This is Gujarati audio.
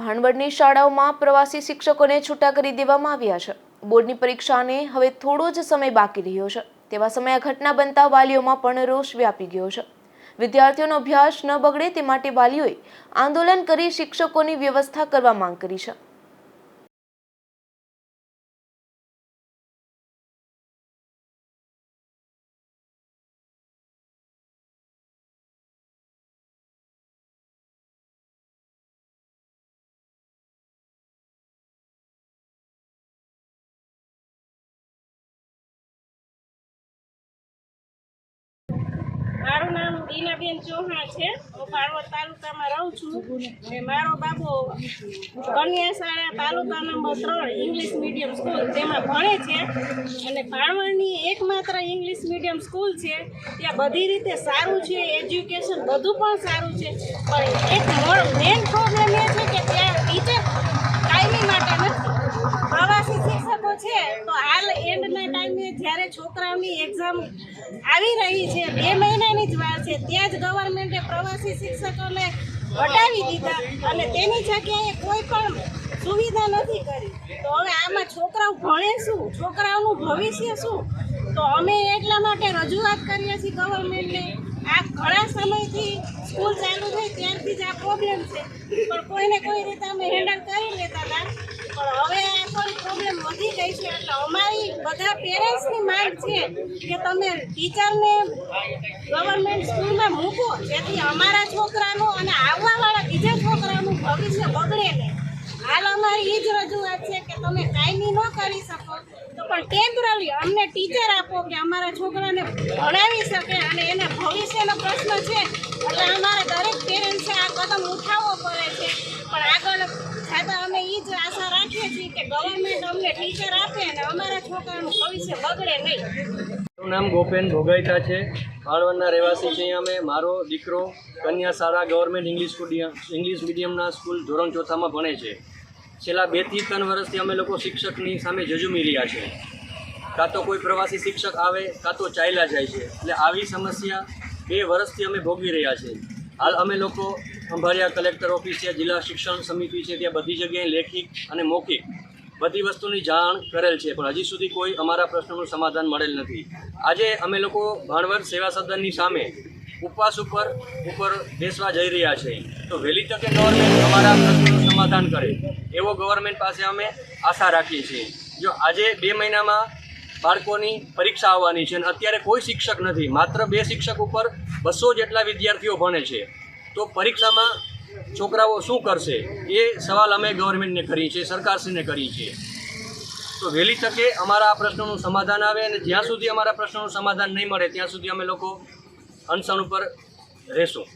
ભાણવડની શાળાઓમાં પ્રવાસી શિક્ષકોને છૂટા કરી દેવામાં આવ્યા છે. બોર્ડની પરીક્ષાને હવે થોડો જ સમય બાકી રહ્યો છે. તેવા સમયે આ ઘટના બનતા વાલીઓમાં પણ રોષ વ્યાપી ગયો છે. વિદ્યાર્થીઓનો અભ્યાસ ન બગડે તે માટે વાલીઓએ આંદોલન કરી શિક્ષકોની વ્યવસ્થા કરવા માંગ કરી છે. મારું નામ બીનાબેન ચૌહાણ છે. હું ભાણવડ તાલુકામાં રહું છું ને મારો બાબો કન્યાશાળા તાલુકા નંબર ત્રણ ઇંગ્લિશ મીડિયમ સ્કૂલ તેમાં ભણે છે અને ભાણવડની એકમાત્ર ઇંગ્લિશ મીડિયમ સ્કૂલ છે. ત્યાં બધી રીતે સારું છે, એજ્યુકેશન બધું પણ સારું છે. પણ એક મેન પ્રોબ્લેમ એ છે કે ત્યાં ટીચર કાયમી માટે નથી પ્રવાસી શિક્ષકો છે તો હાલ જ્યારે છોકરાઓની એક્ઝામ આવી રહી છે, બે મહિનાની જ વાર છે, ત્યાં જ ગવર્મેન્ટે પ્રવાસી શિક્ષકોને હટાવી દીધા અને તેની જગ્યાએ કોઈ પણ સુવિધા નથી કરી. તો હવે આમાં છોકરાઓ ભણે શું? છોકરાઓનું ભવિષ્ય શું? તો અમે એટલા માટે રજૂઆત કરીએ છીએ ગવર્મેન્ટને આ ઘણા સમયથી સ્કૂલ ચાલુ થઈ ત્યારથી જ આ પ્રોબ્લેમ છે. પણ કોઈને કોઈ રીતે અમે હેન્ડલ કરી લેતા હતા. પણ હવે થોડી પ્રોબ્લેમ વધી ગઈ છે. અમારી બધા પેરેન્ટ્સની માંગ છે કે તમે ટીચરને ગવર્મેન્ટ સ્કૂલમાં મૂકો, જેથી અમારા છોકરાનું અને આવવાવાળા બીજા છોકરાનું ભવિષ્ય બગડે નહીં. હાલ અમારી એ જ રજૂઆત છે કે તમે કાયમી ન કરી શકો. પણ ટેમ્પરરી અમને ટીચર આપો કે અમારા છોકરાને ભણાવી શકે અને એના ભવિષ્યનો પ્રશ્ન છે. એટલે અમારે દરેક પેરેન્ટ્સે આ કદમ ઉઠાવવો પડે છે. પણ આગળ છતાં અમે એ જ આશા મારું નામ ગોપેન ભોગાઈતા છે. માળવણના રહેવાસી છીએ અમે. મારો દીકરો કન્યા શાળા ગવર્મેન્ટ ઇંગ્લિશ ઇંગ્લિશ મીડિયમના સ્કૂલ ધોરણ ચોથામાં ભણે છે. છેલ્લા બેથી ત્રણ વર્ષથી અમે લોકો શિક્ષકની સામે જજુમી રહ્યા છે કાં તો કોઈ પ્રવાસી શિક્ષક આવે, કાં તો ચાલ્યા જાય છે. એટલે આવી સમસ્યા બે વર્ષથી અમે ભોગવી રહ્યા છીએ. હાલ અમે લોકો અંભારિયા કલેક્ટર ઓફિસ છે જિલ્લા શિક્ષણ સમિતિ છે, ત્યાં બધી જગ્યાએ લેખિત અને મૌખિક બધી વસ્તુની જાણ કરેલ છે, પણ હજી સુધી કોઈ અમારા પ્રશ્નોનું સમાધાન મળેલ નથી. આજે અમે લોકો ભાણવડ સેવા સદનની સામે ઉપવાસ ઉપર ઉપર બેસવા જઈ રહ્યા છે. તો વહેલી તકે ગવર્મેન્ટ અમારા પ્રશ્નોનું સમાધાન કરે, એવો ગવર્મેન્ટ પાસે અમે આશા રાખીએ છીએ. જો આજે બે મહિનામાં બાળકોની પરીક્ષા આવવાની છે અને અત્યારે કોઈ શિક્ષક નથી, માત્ર બે શિક્ષક ઉપર બસો જેટલા વિદ્યાર્થીઓ ભણે છે. તો પરીક્ષામાં છોકરાઓ શું કરશે? એ સવાલ અમે ગવર્મેન્ટને કરી છીએ સરકારશ્રીને કરીએ છીએ તો વહેલી તકે અમારા આ પ્રશ્નોનું સમાધાન આવે અને જ્યાં સુધી અમારા પ્રશ્નોનું સમાધાન નહીં મળે, ત્યાં સુધી અમે લોકો અનશન ઉપર રહેશું.